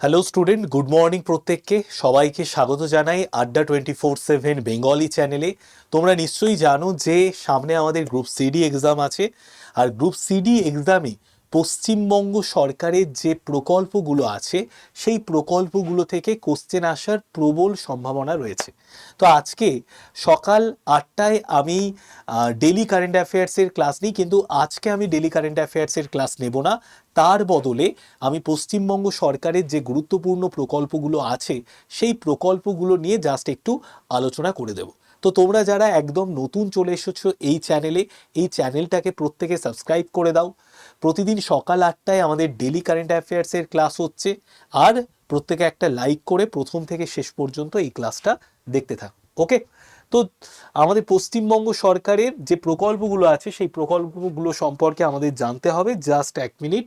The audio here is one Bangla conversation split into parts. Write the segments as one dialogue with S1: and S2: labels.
S1: হ্যালো স্টুডেন্ট গুড মর্নিং প্রত্যেককে। সবাইকে স্বাগত জানাই আড্ডা টোয়েন্টি ফোর সেভেন বেঙ্গলি চ্যানেলে তোমরা নিশ্চয়ই জানো যে সামনে আমাদের গ্রুপ সিডি এক্সাম আছে। আর গ্রুপ সিডি এক্সামে পশ্চিমবঙ্গ সরকারের যে প্রকল্পগুলো আছে, সেই প্রকল্পগুলো থেকে কোশ্চেন আসার প্রবল সম্ভাবনা রয়েছে। তো আজকে সকাল আটটায় আমি ডেলি কারেন্ট অ্যাফেয়ার্সের ক্লাস নিই, কিন্তু আজকে আমি ডেলি কারেন্ট অ্যাফেয়ার্সের ক্লাস নেব না। তার বদলে আমি পশ্চিমবঙ্গ সরকারের যে গুরুত্বপূর্ণ প্রকল্পগুলো আছে, সেই প্রকল্পগুলো নিয়ে জাস্ট একটু আলোচনা করে দেব। তো তোমরা যারা একদম নতুন চলে এসেছ এই চ্যানেলে এই চ্যানেলটাকে প্রত্যেকে সাবস্ক্রাইব করে দাও। প্রতিদিন সকাল আটটায় আমাদের ডেলি কারেন্ট অ্যাফেয়ার্সের ক্লাস হচ্ছে। আর প্রত্যেকে একটা লাইক করে প্রথম থেকে শেষ পর্যন্ত এই ক্লাসটা দেখতে থাক। ওকে তো আমাদের পশ্চিমবঙ্গ সরকারের যে প্রকল্পগুলো আছে, সেই প্রকল্পগুলো সম্পর্কে আমাদের জানতে হবে জাস্ট এক মিনিট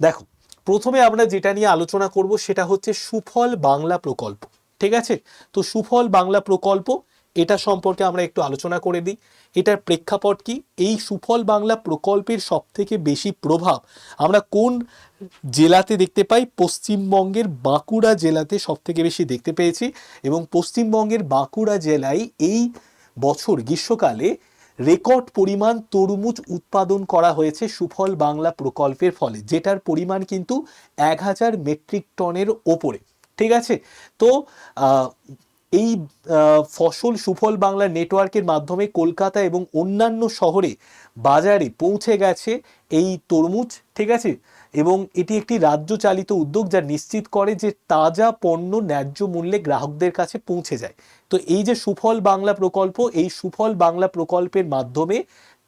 S1: দেখো, প্রথমে আমরা যেটা নিয়ে আলোচনা করব সেটা হচ্ছে সুফল বাংলা প্রকল্প। ঠিক আছে? তো সুফল বাংলা প্রকল্প এটা সম্পর্কে আমরা একটু আলোচনা করে দিই। এটার প্রেক্ষাপট কি? এই সুফল বাংলা প্রকল্পের সব থেকে বেশি প্রভাব আমরা কোন জেলাতে দেখতে পাই? পশ্চিমবঙ্গের বাঁকুড়া জেলাতে সব থেকে বেশি দেখতে পেয়েছি এবং পশ্চিমবঙ্গের বাঁকুড়া জেলায় এই বছর গ্রীষ্মকালে রেকর্ড পরিমাণ তরমুজ উৎপাদন করা হয়েছে সুফল বাংলা প্রকল্পের ফলে, যেটার পরিমাণ কিন্তু এক হাজার মেট্রিক টনের ওপরে। ঠিক আছে? তো এই ফসল সুফল বাংলা নেটওয়ার্কের মাধ্যমে কলকাতা এবং অন্যান্য শহরে বাজারে পৌঁছে গেছে এই তরমুজ, ঠিক আছে? এবং এটি একটি রাজ্য চালিত উদ্যোগ যা নিশ্চিত করে যে তাজা পণ্য ন্যায্য মূল্যে গ্রাহকদের কাছে পৌঁছে যায়। তো এই যে সুফল বাংলা প্রকল্প, এই সুফল বাংলা প্রকল্পের মাধ্যমে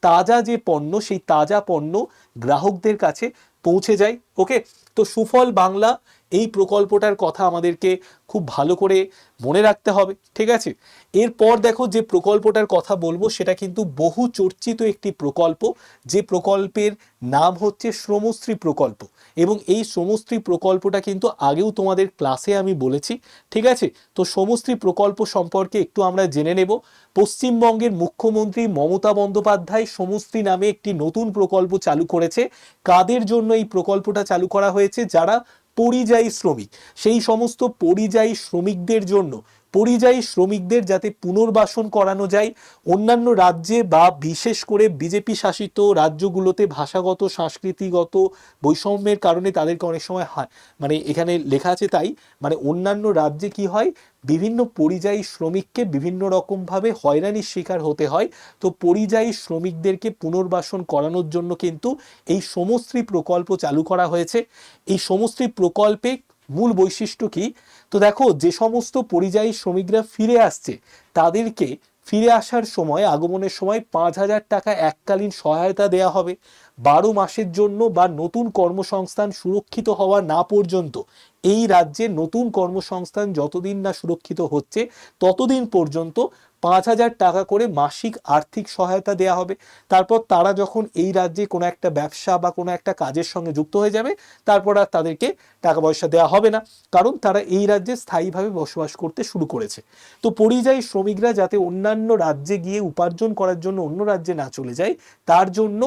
S1: তাজা যে পণ্য, সেই তাজা পণ্য গ্রাহকদের কাছে পৌঁছে যায়। ওকে? তো সুফল বাংলা এই প্রকল্পটার কথা আমাদেরকে খুব ভালো করে মনে রাখতে হবে, ঠিক আছে? এরপর দেখো যে প্রকল্পটার কথা বলব, সেটা কিন্তু বহু চর্চিত একটি প্রকল্প। যে প্রকল্পের নাম হচ্ছে শ্রমশ্রী প্রকল্প। এবং এই শ্রমশ্রী প্রকল্পটা কিন্তু আগেও তোমাদের ক্লাসে আমি বলেছি, ঠিক আছে? তো শ্রমশ্রী প্রকল্প সম্পর্কে একটু আমরা জেনে নেব। পশ্চিমবঙ্গের মুখ্যমন্ত্রী মমতা বন্দ্যোপাধ্যায় শ্রমশ্রী নামে একটি নতুন প্রকল্প চালু করেছে। কাদের জন্য এই প্রকল্পটা চালু করা হয়েছে যারা পরিযায়ী শ্রমিক। সেই সমস্ত পরিযায়ী শ্রমিকদের জন্য পরিযায়ী শ্রমিকদের যাতে পুনর্বাসন করানো যায়, অন্যান্য রাজ্যে বা বিশেষ করে বিজেপি শাসিত রাজ্যগুলোতে ভাষাগত, সাংস্কৃতিগত বৈষম্যের কারণে তাদেরকে অনেক সময় হয় মানে এখানে লেখা আছে তাই মানে অন্যান্য রাজ্যে কি হয়, বিভিন্ন পরিযায়ী শ্রমিককে বিভিন্ন রকমভাবে হয়রানির শিকার হতে হয়। তো পরিযায়ী শ্রমিকদেরকে পুনর্বাসন করানোর জন্য কিন্তু এই সমশ্রী প্রকল্প চালু করা হয়েছে। এই সমশ্রী প্রকল্পে মূল বৈশিষ্ট্য কি? তো দেখো, যে সমস্ত পরিযায়ী শ্রমিকরা ফিরে আসছে, তাদেরকে ফিরে আসার সময়, আগমনের সময় পাঁচ হাজার টাকা এককালীন সহায়তা দেয়া হবে। বারো মাসের জন্য বা নতুন কর্মসংস্থান সুরক্ষিত হওয়া না পর্যন্ত এই রাজ্যে নতুন কর্মসংস্থান যতদিন না সুরক্ষিত হচ্ছে, ততদিন পর্যন্ত পাঁচ হাজার টাকা করে মাসিক আর্থিক সহায়তা দেয়া হবে। তারপর তারা যখন এই রাজ্যে কোনো একটা ব্যবসা বা কোনো একটা কাজের সঙ্গে যুক্ত হয়ে যাবে, তারপর আর তাদেরকে টাকা পয়সা দেওয়া হবে না, কারণ তারা এই রাজ্যে স্থায়ীভাবে বসবাস করতে শুরু করেছে। তো পরিযায়ী শ্রমিকরা যাতে অন্যান্য রাজ্যে গিয়ে উপার্জন করার জন্য অন্য রাজ্যে না চলে যায়, তার জন্য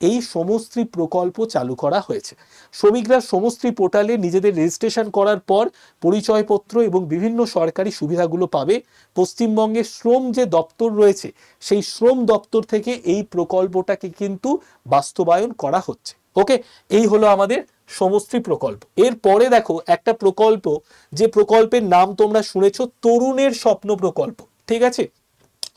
S1: এই সমস্ত্রী প্রকল্প চালু করা হয়েছে। শ্রমিকরা সমস্ত্রী পোর্টালে নিজেদের রেজিস্ট্রেশন করার পর পরিচয়পত্র এবং বিভিন্ন সরকারি সুবিধাগুলো পাবে। পশ্চিমবঙ্গের শ্রম যে দপ্তর রয়েছে, সেই শ্রম দপ্তর থেকে এই প্রকল্পটাকে কিন্তু বাস্তবায়ন করা হচ্ছে। ওকে, এই হলো আমাদের সমস্ত্রী প্রকল্প। এরপরে দেখো একটা প্রকল্প, যে প্রকল্পের নাম তোমরা শুনেছ, তরুণের স্বপ্ন প্রকল্প। ঠিক আছে?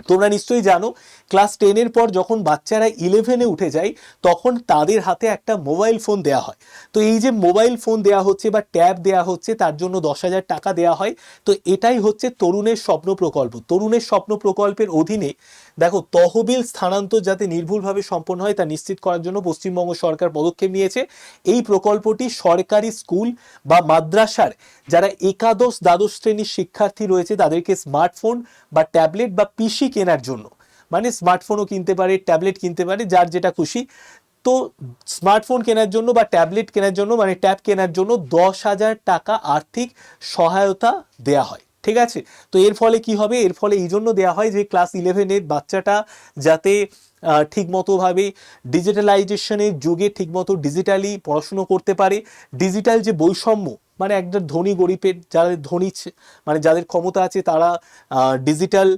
S1: তোমরা নিশ্চয়ই জানো ক্লাস টেনের পর যখন বাচ্চারা ইলেভেনে উঠে যায়, তখন তাদের হাতে একটা মোবাইল ফোন দেয়া হয়। তো এই যে মোবাইল ফোন দেয়া হচ্ছে বা ট্যাব দেয়া হচ্ছে, তার জন্য দশ হাজার টাকা দেওয়া হয়। তো এটাই হচ্ছে তরুণের স্বপ্ন প্রকল্প। তরুণের স্বপ্ন প্রকল্পের অধীনে দেখো, তহবিল স্থানান্তর যাতে নির্ভুলভাবে সম্পন্ন হয়, তা নিশ্চিত করার জন্য পশ্চিমবঙ্গ সরকার পদক্ষেপ নিয়েছে। এই প্রকল্পটি সরকারি স্কুল বা মাদ্রাসার যারা একাদশ, দ্বাদশ শ্রেণির শিক্ষার্থী রয়েছে, তাদেরকে স্মার্টফোন বা ট্যাবলেট বা পিসি কেনার জন্য। মানে স্মার্টফোনও কিনতে পারে, ট্যাবলেট কিনতে পারে, যার যেটা খুশি। তো স্মার্টফোন কেনার জন্য বা ট্যাবলেট কেনার জন্য মানে ট্যাব কেনার জন্য দশ হাজার টাকা আর্থিক সহায়তা দেয়া হয়। ঠিক আছে? তো এর ফলে কি হবে? এর ফলে এই জন্য দেওয়া হয় যে ক্লাস ইলেভেনের বাচ্চাটা যাতে ঠিকমতোভাবে ডিজিটালাইজেশনের যুগে ঠিকমতো ডিজিটালি পড়াশুনো করতে পারে। ডিজিটাল যে বৈষম্য মানে একটা ধনী গরিবের, যাদের ধনী মানে যাদের ক্ষমতা আছে তারা ডিজিটাল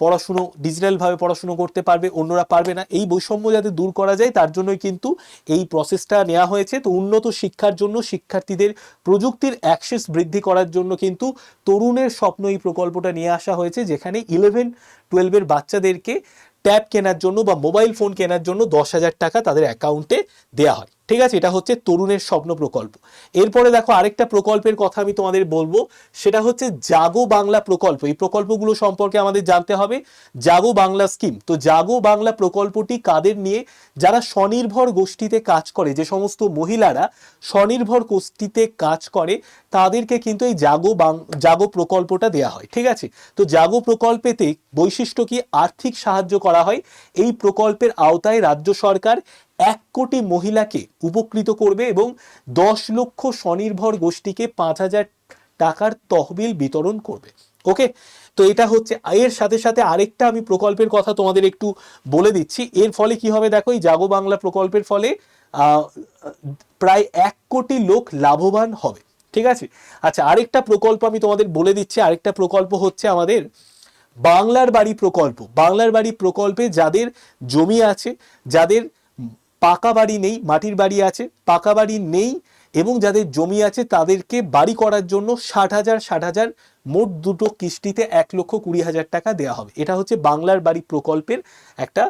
S1: পড়াশুনো ডিজিটালভাবে পড়াশুনো করতে পারবে, অন্যরা পারবে না। এই বৈষম্য যাতে দূর করা যায় তার জন্যই কিন্তু এই প্রসেসটা নেওয়া হয়েছে। তো উন্নত শিক্ষার জন্য শিক্ষার্থীদের প্রযুক্তির অ্যাক্সেস বৃদ্ধি করার জন্য কিন্তু তরুণের স্বপ্ন এই প্রকল্পটা নিয়ে আসা হয়েছে, যেখানে ইলেভেন টুয়েলভের বাচ্চাদেরকে ট্যাব কেনার জন্য বা মোবাইল ফোন কেনার জন্য দশ হাজার টাকা তাদের অ্যাকাউন্টে দেওয়া হয়। ঠিক আছে, এটা হচ্ছে তরুণের স্বপ্ন প্রকল্প। এরপরে দেখো আরেকটা প্রকল্পের কথা আমি তোমাদের বলব, সেটা হচ্ছে জাগো বাংলা প্রকল্প। এই প্রকল্পগুলো সম্পর্কে আমাদের জানতে হবে, জাগো বাংলা স্কিম। তো জাগো বাংলা প্রকল্পটি কাদের নিয়ে? যারা স্বনির্ভর গোষ্ঠীতে কাজ করে, যে সমস্ত মহিলারা স্বনির্ভর গোষ্ঠীতে কাজ করে, তাদেরকে কিন্তু এই জাগো বাং, জাগো প্রকল্পটা দেওয়া হয়, ঠিক আছে? তো জাগো প্রকল্পেতে বৈশিষ্ট্য কি? আর্থিক সাহায্য করা হয়। এই প্রকল্পের আওতায় রাজ্য সরকার এক কোটি মহিলাকে উপকৃত করবে এবং দশ লক্ষ স্বনির্ভর গোষ্ঠীকে পাঁচ হাজার টাকার তহবিল বিতরণ করবে। ওকে? তো এটা হচ্ছে, এর সাথে সাথে আরেকটা আমি প্রকল্পের কথা তোমাদের একটু বলে দিচ্ছি। এর ফলে কি হবে দেখো, এই জাগো বাংলা প্রকল্পের ফলে প্রায় এক কোটি লোক লাভবান হবে। ঠিক আছে? আচ্ছা আরেকটা প্রকল্প আমি তোমাদের বলে দিচ্ছি। আরেকটা প্রকল্প হচ্ছে আমাদের বাংলার বাড়ি প্রকল্প। বাংলার বাড়ি প্রকল্পে যাদের জমি আছে, যাদের পাকা বাড়ি নেই, মাটির বাড়ি আছে, পাকা বাড়ি নেই এবং যাদের জমি আছে তাদেরকে বাড়ি করার জন্য ষাট হাজার ষাট হাজার, মোট দুটো কিস্তিতে এক লক্ষ কুড়ি হাজার টাকা দেওয়া হবে। এটা হচ্ছে বাংলার বাড়ি প্রকল্পের একটা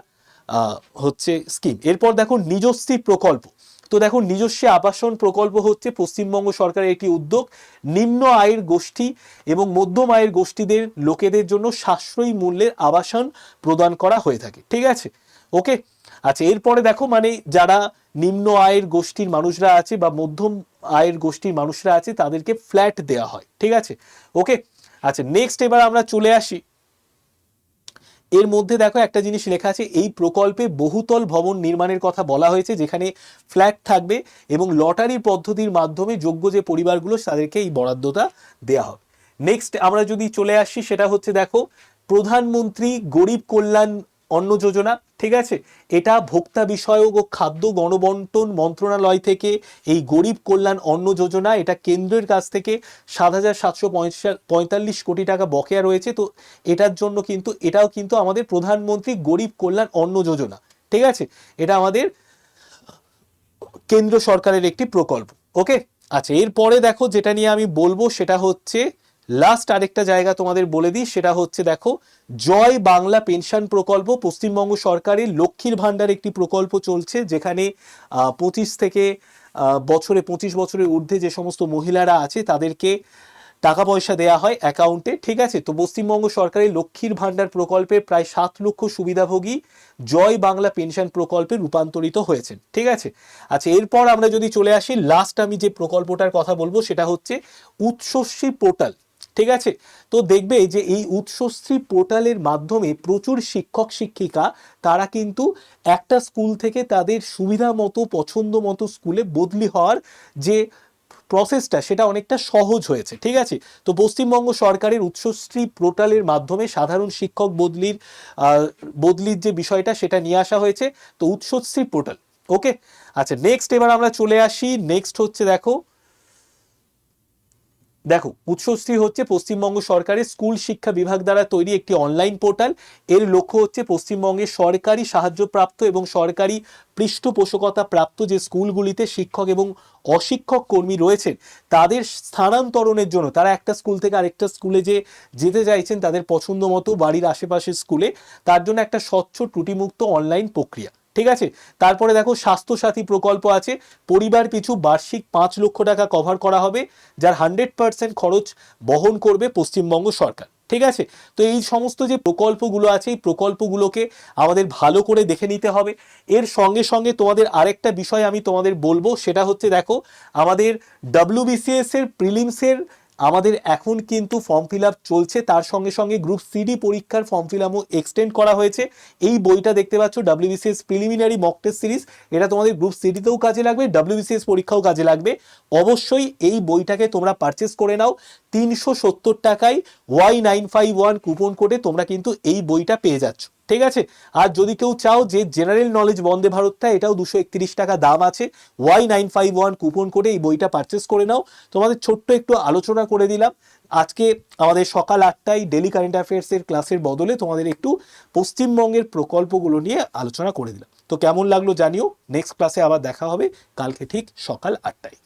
S1: হচ্ছে স্কিম এরপর দেখো নিজস্বী প্রকল্প। তো দেখো নিজস্ব আবাসন প্রকল্প হচ্ছে পশ্চিমবঙ্গ সরকারের একটি উদ্যোগ। নিম্ন আয়ের গোষ্ঠী এবং মধ্যম আয়ের গোষ্ঠীদের লোকেদের জন্য সাশ্রয়ী মূল্যের আবাসন প্রদান করা হয়ে থাকে। ঠিক আছে? ওকে? আচ্ছা এরপরে দেখো মানে যারা নিম্ন আয়ের গোষ্ঠীর মানুষরা আছে বা মধ্যম আয়ের গোষ্ঠীর মানুষরা আছে, তাদেরকে ফ্ল্যাট দেওয়া হয়, ঠিক আছে? ওকে? আচ্ছা নেক্সট এবার আমরা চলে আসি। এর মধ্যে দেখো একটা জিনিস লেখা আছে, এই প্রকল্পে বহুতল ভবন নির্মাণের কথা বলা হয়েছে, যেখানে ফ্ল্যাট থাকবে এবং লটারি পদ্ধতির মাধ্যমে যোগ্য যে পরিবারগুলো, তাদেরকে এই বরাদ্দটা দেওয়া হবে। নেক্সট আমরা যদি চলে আসি, সেটা হচ্ছে দেখো, প্রধানমন্ত্রী গরিব কল্যাণ অন্ন যোজনা, ঠিক আছে? এটা ভোক্তা বিষয়ক ও খাদ্য গণবন্টন মন্ত্রণালয় থেকে এই গরিব কল্যাণ অন্ন যোজনা, এটা কেন্দ্রের কাছ থেকে সাত হাজার সাতশো পঁয়তাল্লিশ কোটি টাকা বকেয়া রয়েছে। তো এটার জন্য কিন্তু, এটাও কিন্তু আমাদের প্রধানমন্ত্রী গরিব কল্যাণ অন্ন যোজনা, ঠিক আছে? এটা আমাদের কেন্দ্র সরকারের একটি প্রকল্প, ওকে? আচ্ছা এরপরে দেখো যেটা নিয়ে আমি বলব, সেটা হচ্ছে লাস্ট আরেকটা জায়গা তোমাদের বলে দিই, সেটা হচ্ছে দেখো, জয় বাংলা পেনশন প্রকল্প, পশ্চিমবঙ্গ সরকারের লক্ষ্মীর ভাণ্ডার একটি প্রকল্প চলছে, যেখানে পঁচিশ থেকে বছরে, পঁচিশ বছরের ঊর্ধ্বে যে সমস্ত মহিলারা আছে, তাদেরকে টাকা পয়সা দেওয়া হয় অ্যাকাউন্টে, ঠিক আছে? তো পশ্চিমবঙ্গ সরকারের লক্ষ্মীর ভাণ্ডার প্রকল্পে প্রায় সাত লক্ষ সুবিধাভোগী জয় বাংলা পেনশন প্রকল্পে রূপান্তরিত হয়েছেন, ঠিক আছে? আচ্ছা এরপর আমরা যদি চলে আসি লাস্ট আমি যে প্রকল্পটার কথা বলব, সেটা হচ্ছে উৎসস্বী পোর্টাল। ঠিক আছে? তো দেখবে যে এই উৎসশ্রী পোর্টালের মাধ্যমে প্রচুর শিক্ষক, শিক্ষিকা, তারা কিন্তু একটা স্কুল থেকে তাদের সুবিধা মতো, পছন্দ মতো স্কুলে বদলি হওয়ার যে প্রসেসটা সেটা অনেকটা সহজ হয়েছে, ঠিক আছে? তো পশ্চিমবঙ্গ সরকারের উৎসশ্রী পোর্টালের মাধ্যমে সাধারণ শিক্ষক বদলির বদলির যে বিষয়টা, সেটা নিয়ে আসা হয়েছে। তো উৎসশ্রী পোর্টাল ওকে আচ্ছা নেক্সট এবার আমরা চলে আসি। নেক্সট হচ্ছে দেখো দেখো, উৎসশ্রী হচ্ছে পশ্চিমবঙ্গ সরকারের স্কুল শিক্ষা বিভাগ দ্বারা তৈরি একটি অনলাইন পোর্টাল এর লক্ষ্য হচ্ছে পশ্চিমবঙ্গের সরকারি সাহায্যপ্রাপ্ত এবং সরকারি পৃষ্ঠপোষকতা প্রাপ্ত যে স্কুলগুলিতে শিক্ষক এবং অশিক্ষক কর্মী রয়েছেন, তাদের স্থানান্তরণের জন্য, তারা একটা স্কুল থেকে আরেকটা স্কুলে যে যেতে চাইছেন তাদের পছন্দ মতো বাড়ির আশেপাশের স্কুলে, তার জন্য একটা স্বচ্ছ ত্রুটিমুক্ত অনলাইন প্রক্রিয়া। ঠিক আছে? তারপরে দেখো, স্বাস্থ্যসাথী প্রকল্প আছে। পরিবার পিছু বার্ষিক পাঁচ লক্ষ টাকা কভার করা হবে, যার হান্ড্রেড পার্সেন্ট খরচ বহন করবে পশ্চিমবঙ্গ সরকার। ঠিক আছে? তো এই সমস্ত যে প্রকল্পগুলো আছে, এই প্রকল্পগুলোকে আমাদের ভালো করে দেখে নিতে হবে। এর সঙ্গে সঙ্গে তোমাদের আরেকটা বিষয় আমি তোমাদের বলব, সেটা হচ্ছে দেখো, আমাদের ডাব্লিউবিসিএস এর প্রিলিমসের আমাদের এখন কিন্তু ফর্ম ফিল আপ চলছে। তার সঙ্গে সঙ্গে গ্রুপ সিডি পরীক্ষার ফর্ম ফিল আপও এক্সটেন্ড করা হয়েছে। এই বইটা দেখতে পাচ্ছ WBCS preliminary mock test series এটা তোমাদের গ্রুপ সিডিতেও কাজে লাগবে ডাব্লিউবিসিএস পরীক্ষাও কাজে লাগবে। অবশ্যই এই বইটাকে তোমরা পারচেস করে নাও। তিনশো সত্তর টাকায় Y nine five one coupon কোডে তোমরা কিন্তু এই বইটা পেয়ে যাচ্ছ। ঠিক আছে? আর যদি কেউ চাও যে জেনারেল নলেজ বন্দে ভারতটা, এটাও দুশো একত্রিশ টাকা দাম আছে। Y nine five one coupon কোডে এই বইটা পারচেস করে নাও। তোমাদের ছোট্ট একটু আলোচনা করে দিলাম। আজকে আমাদের সকাল আটটায় ডেলি কারেন্ট অ্যাফেয়ার্সের ক্লাসের বদলে তোমাদের একটু পশ্চিমবঙ্গের প্রকল্পগুলো নিয়ে আলোচনা করে দিলাম। তো কেমন লাগল জানিও। নেক্সট ক্লাসে আবার দেখা হবে। কালকে ঠিক সকাল আটটায়।